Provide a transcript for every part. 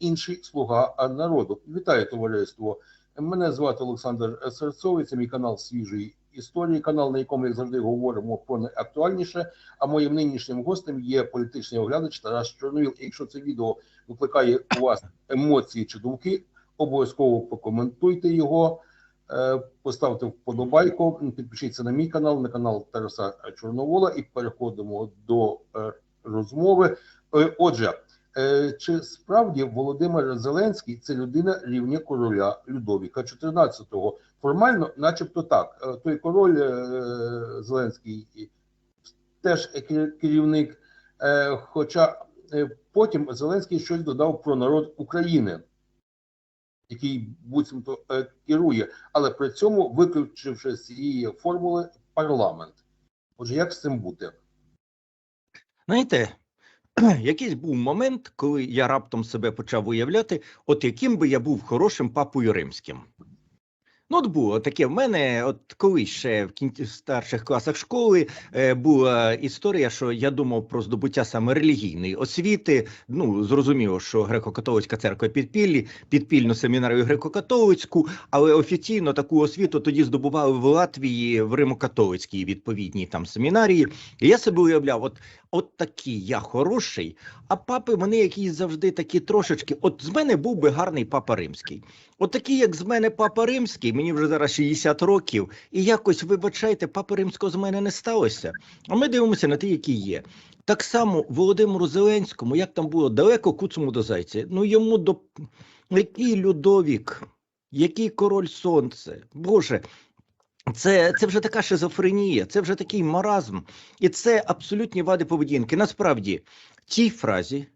інший слуга народу. Вітаю товариство. Мене звати Олександр Серцовий. Це мій канал свіжої історії. Канал, на якому як завжди говоримо про найактуальніше. А моїм нинішнім гостем є політичний оглядач Тарас Чорновіл. Якщо це відео викликає у вас емоції чи думки, обов'язково прокоментуйте його. Е, Поставте вподобайку, підпишіться на мій канал, на канал Тараса Чорновола, і переходимо до е, розмови. Е, Отже, чи справді Володимир Зеленський це людина рівня короля Людовіка XIV? Формально, начебто так. Е, Той король е, Зеленський теж керівник, е, хоча е, потім Зеленський щось додав про народ України, який буцімто е, керує, але при цьому виключивши з цієї формули парламент. Отже, як з цим бути? Знаєте, якийсь був момент, коли я раптом себе почав уявляти, от яким би я був хорошим папою римським. Ну, от було таке в мене, от колись ще в кінці старших класах школи е, була історія, що я думав про здобуття саме релігійної освіти. Ну, зрозуміло, що греко-католицька церква підпіллі, підпільну семінарію греко-католицьку, але офіційно таку освіту тоді здобували в Латвії в Римо-католицькій відповідній там семінарії. І я себе уявляв, от, от такий я хороший, а папи вони якісь завжди такі трошечки. От з мене був би гарний папа римський. От як з мене папа римський, мені вже зараз 60 років, і якось, вибачайте, папа римського з мене не сталося. А ми дивимося на те, які є. Так само Володимиру Зеленському, як там було далеко куцому до зайця. Ну йому до який Людовік, який король сонце. Боже, це, це вже така шизофренія, це вже такий маразм, і це абсолютні вади поведінки. Насправді, в цій фразі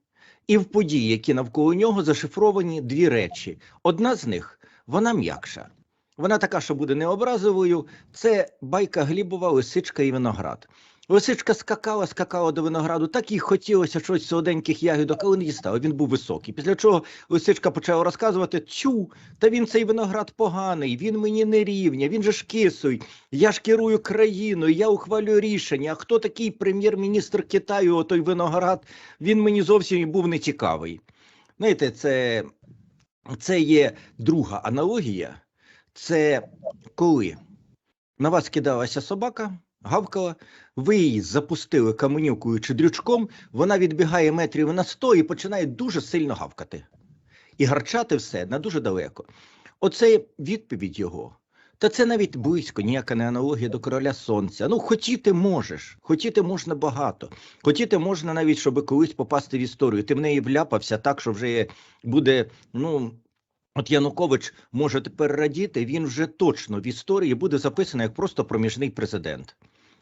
і в події, які навколо нього зашифровані дві речі. Одна з них вона м'якша. Вона така, що буде необразовою. Це байка Глібова, лисичка і виноград. Лисичка скакала, скакала до винограду, так їй хотілося щось солоденьких ягідок, але не дістала. Він був високий. Після чого лисичка почала розказувати: Чу, та він цей виноград поганий, він мені не рівня, він же ж кисуй. Я ж керую країною, я ухвалюю рішення. А хто такий прем'єр-міністр Китаю? Отой виноград, він мені зовсім був не цікавий. Знаєте, це, це є друга аналогія. Це коли на вас кидалася собака, гавкала, ви її запустили каменюкою чи дрючком, вона відбігає метрів на 100 і починає дуже сильно гавкати. І гарчати все на дуже далеко. Оце відповідь його. Та це навіть близько, ніяка не аналогія до короля сонця. Ну, хотіти можеш, хотіти можна багато. Хотіти можна навіть, щоб колись попасти в історію. Ти в неї вляпався так, що вже буде, ну. От Янукович може тепер радіти, він вже точно в історії буде записаний як просто проміжний президент.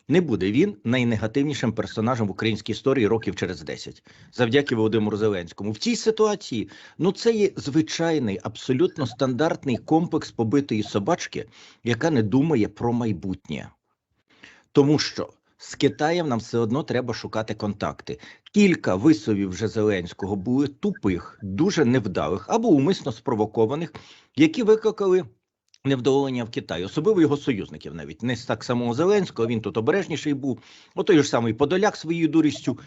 Не буде він найнегативнішим персонажем в українській історії років через 10, завдяки Володимиру Зеленському. В цій ситуації ну це є звичайний, абсолютно стандартний комплекс побитої собачки, яка не думає про майбутнє. Тому що з Китаєм нам все одно треба шукати контакти. Кілька висловів вже Зеленського були тупих, дуже невдалих або умисно спровокованих, які викликали невдоволення в Китаї, особливо його союзників, навіть не так самого Зеленського. Він тут обережніший був. Отой ж самий Подоляк своєю дурістю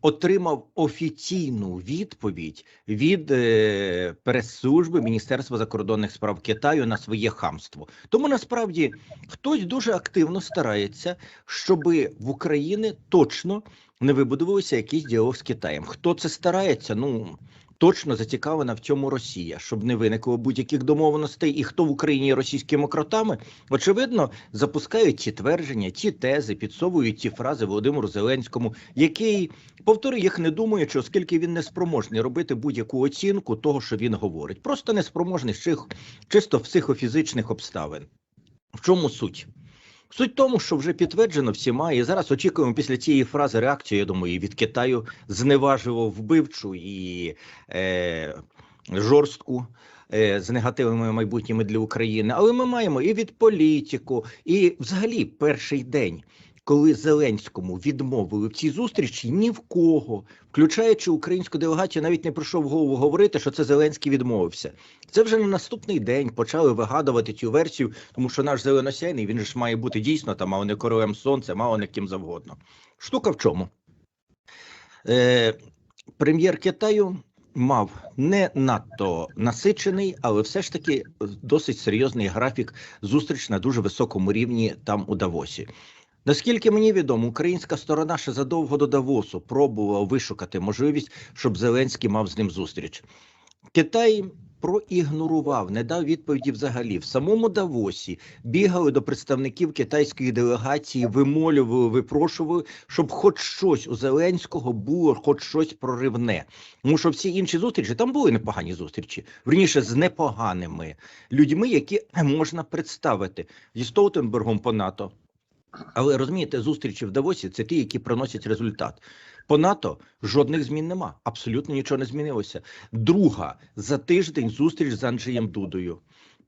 отримав офіційну відповідь від е, прес-служби Міністерства закордонних справ Китаю на своє хамство. Тому насправді хтось дуже активно старається, щоб в Україні точно не вибудувався якийсь діалог з Китаєм. Хто це старається? Ну точно зацікавлена в цьому Росія, щоб не виникло будь-яких домовленостей. І хто в Україні є російськими кротами, очевидно, запускають ці твердження, ці тези, підсовують ці фрази Володимиру Зеленському, який повторюю їх не думаючи, оскільки він не спроможний робити будь-яку оцінку того, що він говорить. Просто не спроможний чисто психофізичних обставин. В чому суть? Суть в тому, що вже підтверджено всіма, і зараз очікуємо після цієї фрази реакцію, я думаю, і від Китаю зневажливо вбивчу і е, жорстку. е, З негативними майбутніми для України, але ми маємо і від політику, і взагалі перший день, коли Зеленському відмовили в цій зустрічі, ні в кого, включаючи українську делегацію, навіть не прийшов в голову говорити, що це Зеленський відмовився. Це вже на наступний день почали вигадувати цю версію, тому що наш зеленосяйний він ж має бути дійсно там, мало не королем сонця, мало не ким завгодно. Штука в чому? Е, прем'єр Китаю мав не надто насичений, але все ж таки досить серйозний графік зустріч на дуже високому рівні там у Давосі. Наскільки мені відомо, українська сторона ще задовго до Давосу пробувала вишукати можливість, щоб Зеленський мав з ним зустріч. Китай проігнорував, не дав відповіді взагалі. В самому Давосі бігали до представників китайської делегації, вимолювали, випрошували, щоб хоч щось у Зеленського було, хоч щось проривне. Тому що всі інші зустрічі там були непогані зустрічі, верніше з непоганими людьми, які можна представити зі Столтенбергом по НАТО. Але розумієте, зустрічі в Давосі це ті, які приносять результат. По НАТО жодних змін нема. Абсолютно нічого не змінилося. Друга за тиждень зустріч з Анджеєм Дудою.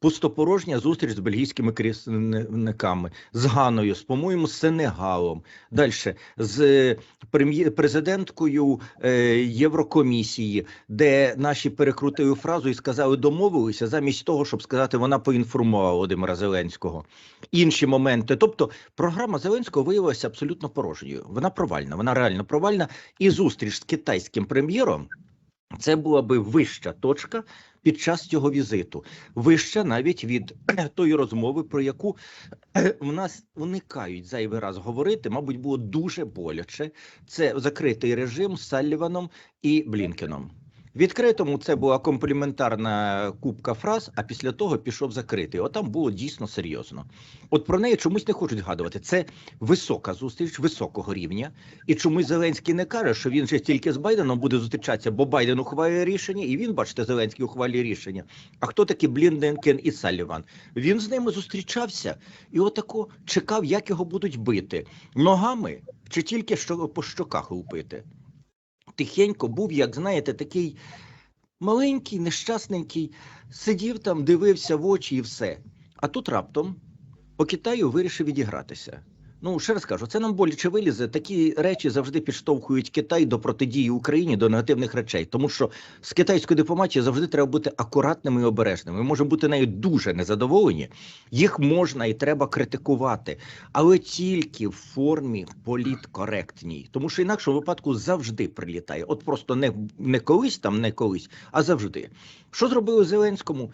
Пустопорожня зустріч з бельгійськими керівниками, з Ганою, з по-моєму, Сенегалом. Далі з е, президенткою е, Єврокомісії, де наші перекрутили фразу і сказали, домовилися, замість того, щоб сказати, вона поінформувала Володимира Зеленського. Інші моменти. Тобто, програма Зеленського виявилася абсолютно порожньою. Вона провальна, вона реально провальна. І зустріч з китайським прем'єром. Це була би вища точка під час цього візиту, вище навіть від тої розмови, про яку в нас уникають зайвий раз говорити. Мабуть, було дуже боляче. Це закритий режим з Салліваном і Блінкеном. Відкритому це була компліментарна кубка фраз, а після того пішов закритий. От там було дійсно серйозно. От про неї чомусь не хочуть згадувати. Це висока зустріч високого рівня. І чомусь Зеленський не каже, що він же тільки з Байденом буде зустрічатися, бо Байден ухвалює рішення, і він, бачите, Зеленський ухвалює рішення. А хто такі Блінденкен і Салліван? Він з ними зустрічався і отако чекав, як його будуть бити ногами чи тільки що по щоках лупити. Тихенько був, як знаєте, такий маленький, нещасненький, сидів там, дивився в очі і все. А тут раптом по Китаю вирішив відігратися. Ну, ще раз кажу, це нам боляче вилізе. Такі речі завжди підштовхують Китай до протидії Україні до негативних речей, тому що з китайською дипломатією завжди треба бути акуратними і обережними. Ми можемо бути нею дуже незадоволені. Їх можна і треба критикувати, але тільки в формі політкоректній, тому що інакше в випадку завжди прилітає. От просто не, не колись там, не колись, а завжди. Що зробили Зеленському?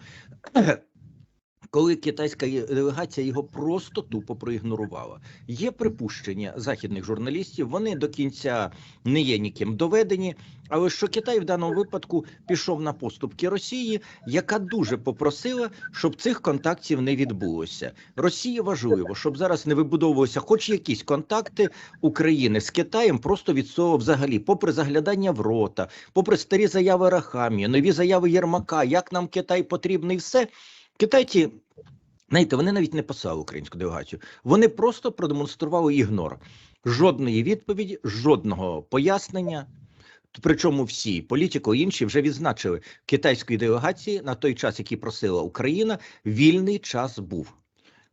Коли китайська делегація його просто тупо проігнорувала. Є припущення західних журналістів, вони до кінця не є ніким доведені. Але що Китай в даному випадку пішов на поступки Росії, яка дуже попросила, щоб цих контактів не відбулося. Росії важливо, щоб зараз не вибудовувалися хоч якісь контакти України з Китаєм, просто від цього взагалі, попри заглядання в рота, попри старі заяви Рахамі, нові заяви Єрмака, як нам Китай потрібний, все. Китайці, знаєте, вони навіть не писали українську делегацію. Вони просто продемонстрували ігнор. Жодної відповіді, жодного пояснення. Причому всі політико інші вже відзначили китайської делегації на той час, який просила Україна, вільний час був.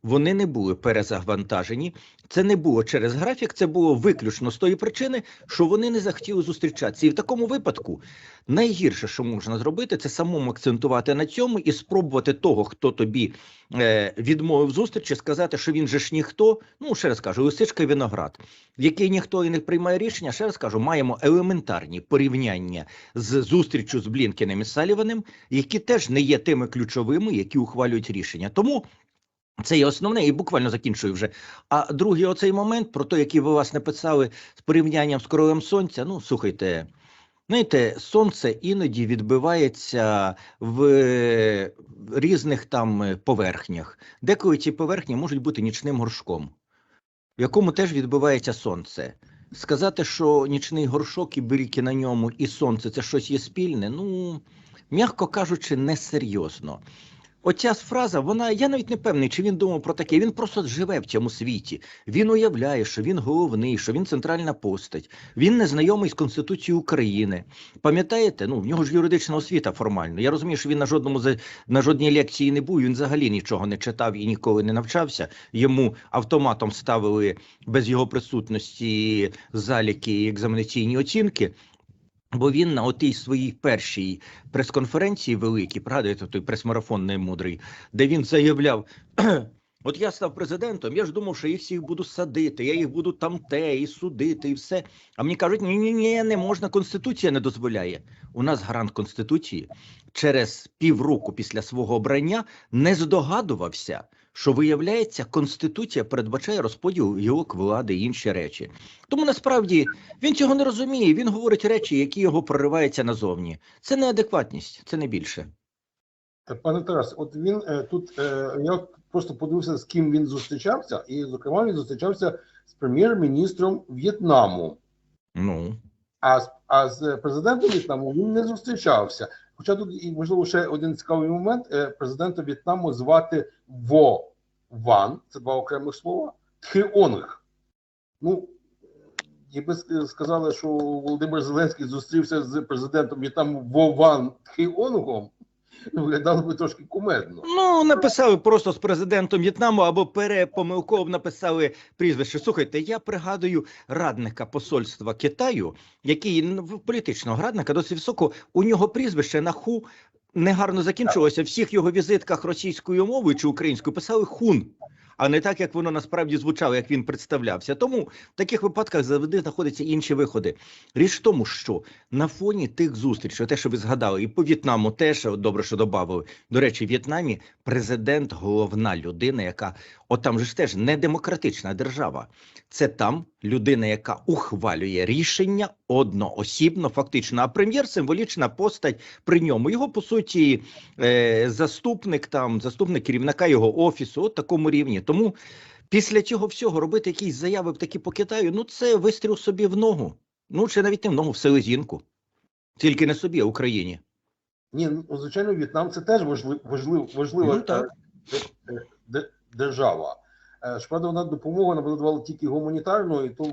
Вони не були перезавантажені. Це не було через графік, це було виключно з тої причини, що вони не захотіли зустрічатися. І в такому випадку найгірше, що можна зробити, це самому акцентувати на цьому і спробувати того, хто тобі е, відмовив зустрічі, сказати, що він же ж ніхто. Ну ще раз кажу, лисичка і виноград, який ніхто і не приймає рішення. Ще раз кажу, маємо елементарні порівняння з зустрічю з Блінкенем і Саліваним, які теж не є тими ключовими, які ухвалюють рішення. Тому. Це є основне, і буквально закінчую вже. А другий оцей момент, про той, який ви власне писали з порівнянням з королем сонця. Ну, слухайте, знаєте, сонце іноді відбивається в е, різних там е, поверхнях. Деколи ці поверхні можуть бути нічним горшком, в якому теж відбивається сонце. Сказати, що нічний горшок і бріки на ньому, і сонце це щось є спільне, ну, м'яко кажучи, несерйозно. Оця фраза, вона я навіть не певний, чи він думав про таке. Він просто живе в цьому світі. Він уявляє, що він головний, що він центральна постать. Він не знайомий з Конституцією України. Пам'ятаєте? Ну в нього ж юридична освіта формально. Я розумію, що він на жодному на жодній лекції не був. Він взагалі нічого не читав і ніколи не навчався. Йому автоматом ставили без його присутності заліки і екзаменаційні оцінки. Бо він на отій своїй першій прес-конференції великій, пригадуєте, той прес-марафон немудрий, де він заявляв, От я став президентом, я ж думав, що їх всіх буду садити, я їх буду там те і судити, і все. А мені кажуть, ні, ні, ні, не можна, конституція не дозволяє. У нас гарант конституції через півроку після свого обрання не здогадувався, що виявляється, конституція передбачає розподіл гілок влади і інші речі. Тому насправді він цього не розуміє. Він говорить речі, які його прориваються назовні. Це неадекватність, це не більше. Пане Тарас, от він е, тут е, я просто подивився, з ким він зустрічався, і зокрема він зустрічався з прем'єр-міністром В'єтнаму. Ну А з а з президентом В'єтнаму він не зустрічався. Хоча тут і можливо ще один цікавий момент: Е, президента В'єтнаму звати Во Ван, це два окремих слова. Тхіонг. Ну якби ск- сказали, що Володимир Зеленський зустрівся з президентом В'єтнаму Во Ван Тхеонгом, виглядало би трошки кумедно. Ну, написали просто з президентом В'єтнаму або перепомилково написали прізвище. Слухайте, я пригадую радника посольства Китаю, який політичного радника досить високо. У нього прізвище на ху негарно закінчилося. В всіх його візитках російською мовою чи українською писали хун. А не так, як воно насправді звучало, як він представлявся. Тому в таких випадках завжди знаходяться інші виходи. Річ в тому, що на фоні тих зустрічей, те, що ви згадали, і по В'єтнаму теж добре, що додали. До речі, в В'єтнамі президент головна людина, яка от там же ж теж не демократична держава. Це там людина, яка ухвалює рішення одноосібно, фактично. А прем'єр символічна постать при ньому. Його по суті е, заступник там, заступник керівника його офісу, от такому рівні. Тому після цього всього робити якісь заяви такі по Китаю, ну це вистріл собі в ногу. Ну чи навіть не в ногу, в селезінку. Тільки не собі, а Україні. Ні, ну звичайно, В'єтнам це теж важлив, важлив, важлива Ну, так. е, е, де- держава. Е, Щоправда, вона допомогу нам надавала тільки гуманітарну, і то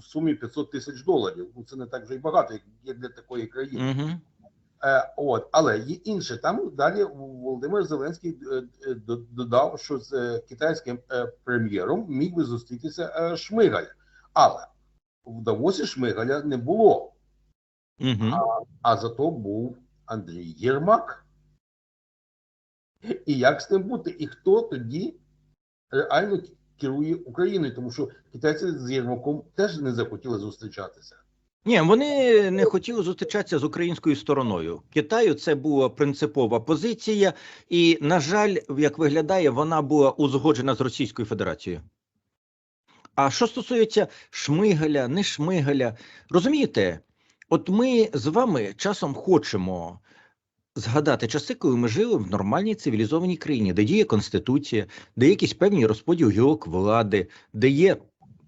в сумі 500 тисяч доларів. Ну це не так вже й багато, як, як для такої країни. Угу. Е, от, але є інше. Там далі Володимир Зеленський е, е, до- додав, що з китайським прем'єром міг би зустрітися Шмигаль. Але в Давосі Шмигаля не було. Угу. А зато був Андрій Єрмак. І як з тим бути? І хто тоді реально керує Україною? Тому що китайці з Єрмаком теж не захотіли зустрічатися. Ні, вони не хотіли зустрічатися з українською стороною. Китаю це була принципова позиція, і, на жаль, як виглядає, вона була узгоджена з Російською Федерацією. А що стосується Шмигаля, не Шмигаля, розумієте, от ми з вами часом хочемо згадати часи, коли ми жили в нормальній цивілізованій країні, де діє конституція, де є якісь певні розподіл гілок влади, де є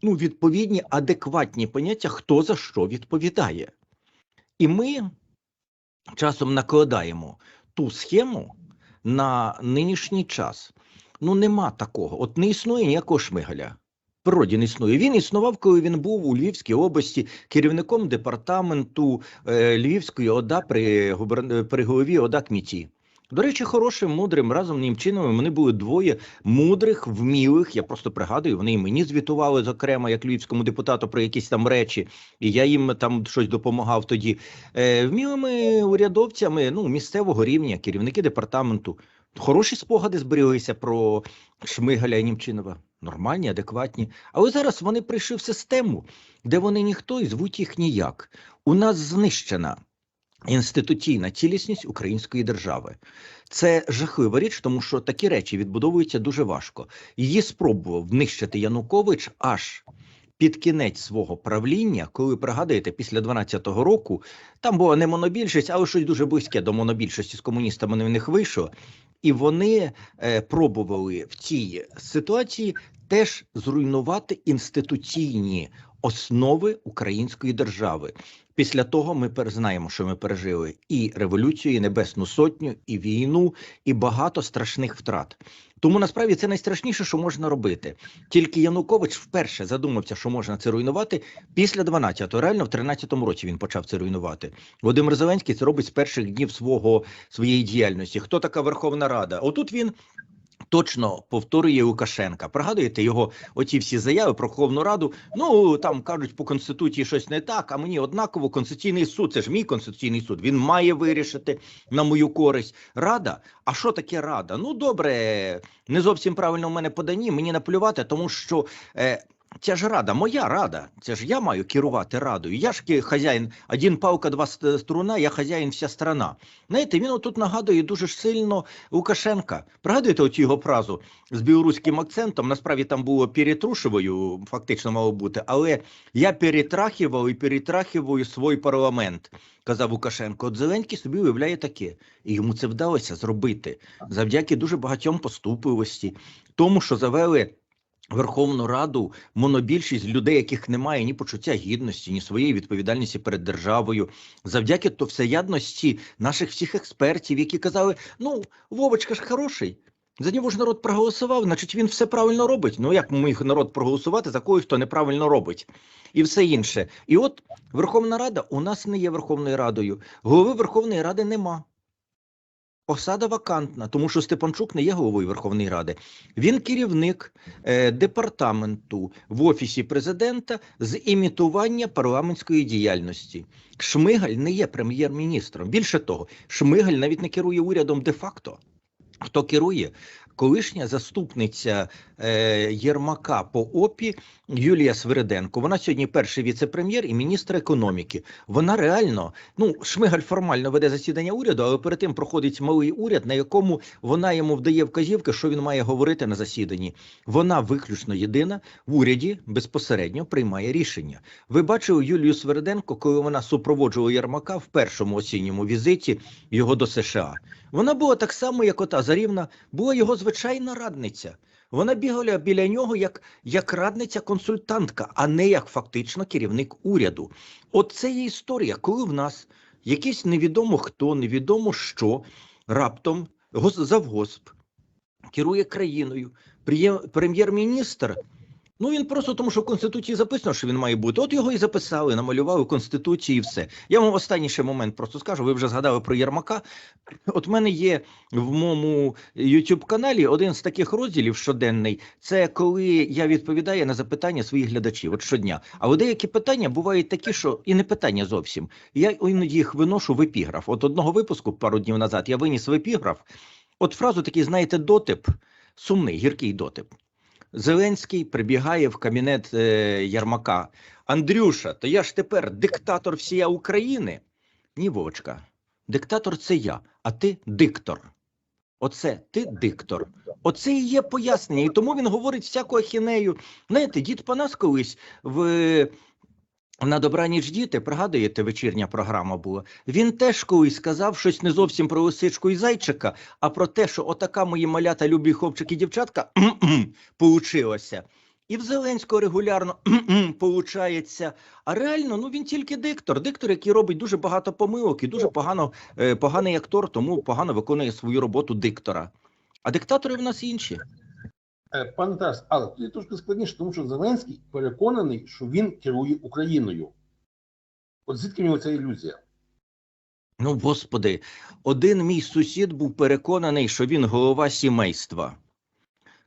ну, відповідні адекватні поняття, хто за що відповідає. І ми часом накладаємо ту схему на нинішній час. Ну, нема такого. От не існує ніякого шмигаля. В не існує. Він існував, коли він був у Львівській області керівником департаменту е, Львівської ОДА при, при голові ОДА КМІТі. До речі, хорошим, мудрим разом Німчиновим вони були двоє мудрих, вмілих. Я просто пригадую, вони і мені звітували, зокрема, як львівському депутату про якісь там речі, і я їм там щось допомагав тоді. Е, вмілими урядовцями ну, місцевого рівня, керівники департаменту. Хороші спогади збереглися про Шмигаля і Німчинова. Нормальні, адекватні. Але зараз вони прийшли в систему, де вони ніхто і звуть їх ніяк. У нас знищена інституційна цілісність української держави. Це жахлива річ, тому що такі речі відбудовуються дуже важко. Її спробував внищити Янукович аж під кінець свого правління, коли пригадуєте, після 12-го року там була не монобільшість, але щось дуже близьке до монобільшості з комуністами не в них вийшло. І вони е, пробували в цій ситуації теж зруйнувати інституційні основи української держави. Після того ми перезнаємо, що ми пережили і революцію, і небесну сотню, і війну, і багато страшних втрат. Тому насправді це найстрашніше, що можна робити. Тільки Янукович вперше задумався, що можна це руйнувати після 12-го. Реально в 13-му році він почав це руйнувати. Володимир Зеленський це робить з перших днів свого своєї діяльності. Хто така Верховна Рада? Отут він точно повторює Лукашенка. Пригадуєте його оті всі заяви про Верховну Раду? Ну там кажуть по конституції щось не так. А мені однаково конституційний суд. Це ж мій конституційний суд. Він має вирішити на мою користь. Рада. А що таке рада? Ну добре, не зовсім правильно в мене подані. Мені наплювати, тому що. Е, Ця ж рада, моя рада. Це ж я маю керувати радою. Я ж хазяїн, один палка, два струна, я хазяїн, вся страна. Знаєте, він тут нагадує дуже ж сильно Лукашенка. Пригадуєте оцю його фразу з білоруським акцентом? Насправді там було перетрушевою, фактично мало бути, але я перетрахивав і перетрахиваю свій парламент, казав Лукашенко. От Зеленський собі уявляє таке, і йому це вдалося зробити завдяки дуже багатьом поступливості, тому що завели. Верховну Раду монобільшість людей, яких немає ні почуття гідності, ні своєї відповідальності перед державою, завдяки то всеядності наших всіх експертів, які казали: ну, Вовочка ж хороший. За нього ж народ проголосував, значить він все правильно робить. Ну як міг народ проголосувати за когось, хто неправильно робить, і все інше. І от Верховна Рада у нас не є Верховною Радою. Голови Верховної Ради нема. Посада вакантна, тому що Степанчук не є головою Верховної Ради. Він керівник е, департаменту в офісі президента з імітування парламентської діяльності. Шмигаль не є прем'єр-міністром. Більше того, Шмигаль навіть не керує урядом де-факто. Хто керує? Колишня заступниця е, Єрмака по ОПІ Юлія Свириденко. Вона сьогодні перший віце-прем'єр і міністр економіки. Вона реально, ну Шмигаль формально веде засідання уряду, але перед тим проходить малий уряд, на якому вона йому вдає вказівки, що він має говорити на засіданні. Вона виключно єдина в уряді безпосередньо приймає рішення. Ви бачили Юлію Свириденко, коли вона супроводжувала Єрмака в першому осінньому візиті його до США. Вона була так само, як ота Зарівна, була його звичайна радниця. Вона бігала біля нього як, як радниця-консультантка, а не як фактично керівник уряду. От це є історія, коли в нас якийсь невідомо хто, невідомо що, раптом гос- завгосп керує країною, прем'єр-міністр. Ну він просто тому, що в конституції записано, що він має бути. От його і записали, намалювали в конституції, і все. Я вам останній ще момент просто скажу. Ви вже згадали про Єрмака. От в мене є в моєму youtube каналі один з таких розділів щоденний. Це коли я відповідаю на запитання своїх глядачів от щодня. Але деякі питання бувають такі, що і не питання зовсім. Я іноді їх виношу в епіграф. От одного випуску пару днів назад я виніс в епіграф. От фразу такий, знаєте, дотип, сумний, гіркий дотип. Зеленський прибігає в кабінет е, Ярмака. Андрюша, то я ж тепер диктатор всієї України. Ні, Вовочка, диктатор це я, а ти диктор. Оце ти диктор. Оце і є пояснення. І тому він говорить всяку ахінею. Знаєте, дід Панас колись в. На добраніч діти, пригадуєте, вечірня програма була. Він теж колись сказав щось не зовсім про лисичку і зайчика, а про те, що отака мої малята, любі хлопчики і дівчатка, получилося. І в Зеленського регулярно получається. А реально, ну він тільки диктор. Диктор, який робить дуже багато помилок і дуже погано, е, поганий актор, тому погано виконує свою роботу диктора. А диктатори в нас інші. Е, Пане Тарас, але тут трошки складніше, тому що Зеленський переконаний, що він керує Україною. От звідки нього ця ілюзія? Ну, господи, один мій сусід був переконаний, що він голова сімейства.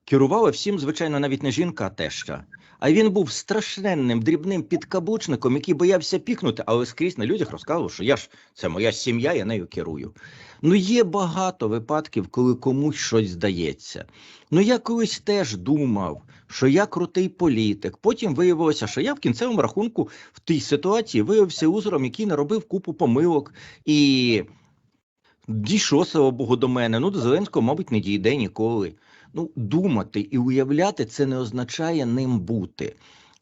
Керувала всім, звичайно, навіть не жінка, а теща. А він був страшенним дрібним підкаблучником, який боявся пікнути, але скрізь на людях розказував, що я ж це моя сім'я, я нею керую. Ну, є багато випадків, коли комусь щось здається. Ну, я колись теж думав, що я крутий політик. Потім виявилося, що я в кінцевому рахунку в тій ситуації виявився узором, який наробив купу помилок. І дійшло, слава Богу, до мене. Ну, до Зеленського, мабуть, не дійде ніколи. Ну, думати і уявляти це не означає ним бути.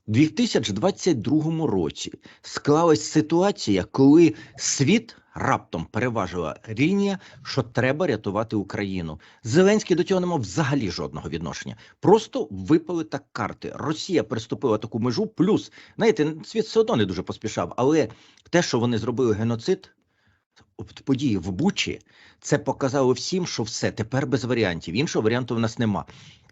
У 2022 році склалась ситуація, коли світ раптом переважила лінія, що треба рятувати Україну. Зеленський до цього не мав взагалі жодного відношення. Просто випали так карти. Росія приступила таку межу. Плюс, знаєте, світ все одно не дуже поспішав, але те, що вони зробили геноцид, події в Бучі, це показало всім, що все тепер без варіантів. Іншого варіанту в нас нема.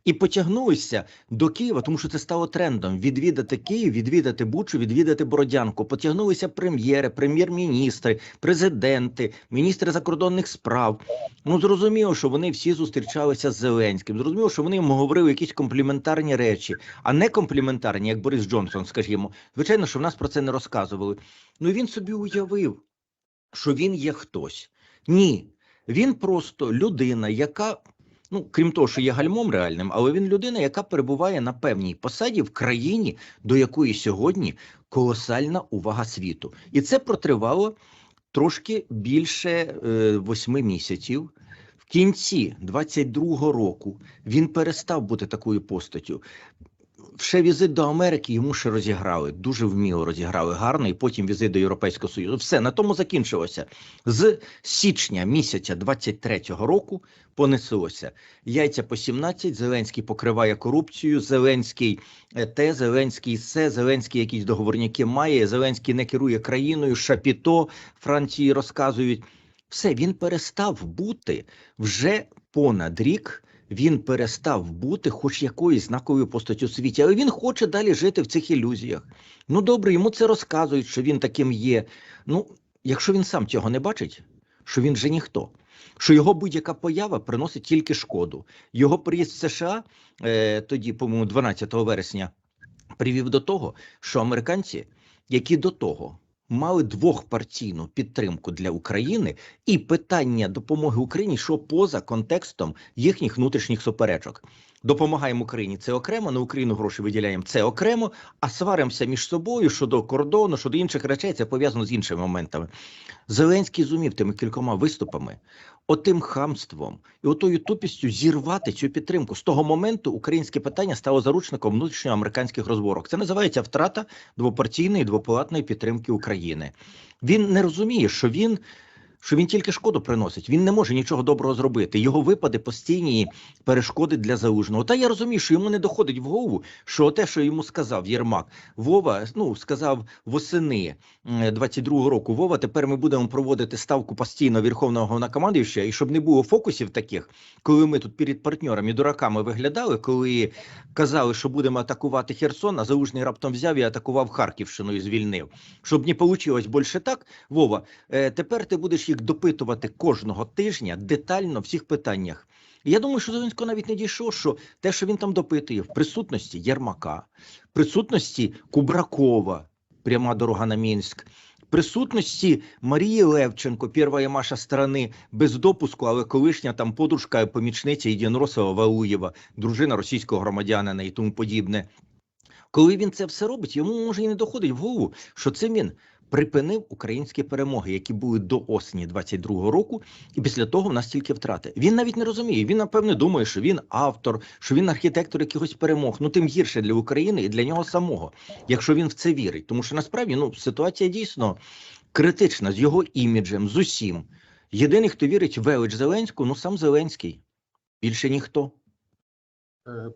і потягнулися до Києва, тому що це стало трендом: відвідати Київ, відвідати Бучу, відвідати Бородянку. Потягнулися прем'єри, прем'єр-міністри, президенти, міністри закордонних справ. Ну зрозуміло, що вони всі зустрічалися з Зеленським. Зрозуміло, що вони йому говорили якісь компліментарні речі, а не компліментарні, як Борис Джонсон, скажімо. Звичайно, що в нас про це не розказували. Ну він собі уявив, що він є хтось. Ні, він просто людина, яка. Ну, крім того, що є гальмом реальним, але він людина, яка перебуває на певній посаді в країні, до якої сьогодні колосальна увага світу, і це протривало трошки більше е, восьми місяців. В кінці 22-го року він перестав бути такою постаттю. Ще візит до Америки йому ще розіграли, дуже вміло розіграли гарно, і потім візит до Європейського Союзу. Все на тому закінчилося. З січня місяця 23-го року понеслося. Яйця по 17, Зеленський покриває корупцію, Зеленський е, те, Зеленський се, Зеленський якісь договорняки має, Зеленський не керує країною, Шапіто Франції розказують. Все, він перестав бути вже понад рік. Він перестав бути хоч якоюсь знаковою постаттю у світі, але він хоче далі жити в цих ілюзіях. Ну добре, йому це розказують, що він таким є. Ну, якщо він сам цього не бачить, що він вже ніхто, що його будь-яка поява приносить тільки шкоду. Його приїзд в США е, тоді, по-моєму, 12 вересня, привів до того, що американці, які до того мали двохпартійну підтримку для України, і питання допомоги Україні, що поза контекстом їхніх внутрішніх суперечок. Допомагаємо Україні це окремо, на Україну гроші виділяємо це окремо, а сваримося між собою щодо кордону, щодо інших речей. Це пов'язано з іншими моментами. Зеленський зумів тими кількома виступами, отим хамством і отою тупістю зірвати цю підтримку. З того моменту українське питання стало заручником внутрішньоамериканських розборок. Це називається втрата двопартійної двопалатної підтримки України. Він не розуміє, що він. Що він тільки шкоду приносить, він не може нічого доброго зробити. Його випади постійні перешкоди для залужного. Та я розумію, що йому не доходить в голову, що те, що йому сказав Єрмак, Вова, ну сказав восени м, 22-го року. Вова, тепер ми будемо проводити ставку постійно Верховного Головнокомандуюча, і щоб не було фокусів таких, коли ми тут перед партнерами дураками виглядали, коли казали, що будемо атакувати Херсон, а залужний раптом взяв і атакував Харківщину і звільнив. Щоб не вийшло більше так, Вова, е, тепер ти будеш їх допитувати кожного тижня детально в всіх питаннях. І Я думаю, що Зеленського навіть не дійшло, що те, що він там допитує в присутності Єрмака, в присутності Кубракова, пряма дорога на Мінськ, присутності Марії Левченко, перша Маша сторони, без допуску, але колишня там подружка, помічниця Єдиноросова Валуєва, дружина російського громадянина і тому подібне. Коли він це все робить, йому може і не доходить в голову, що цим він припинив українські перемоги, які були до осені 22-го року, і після того в нас тільки втрати. Він навіть не розуміє. Він напевне думає, що він автор, що він архітектор якихось перемог. Ну тим гірше для України і для нього самого, якщо він в це вірить. Тому що насправді ну ситуація дійсно критична з його іміджем, з усім. Єдиний, хто вірить в велич Зеленську, ну сам Зеленський. Більше ніхто. Е,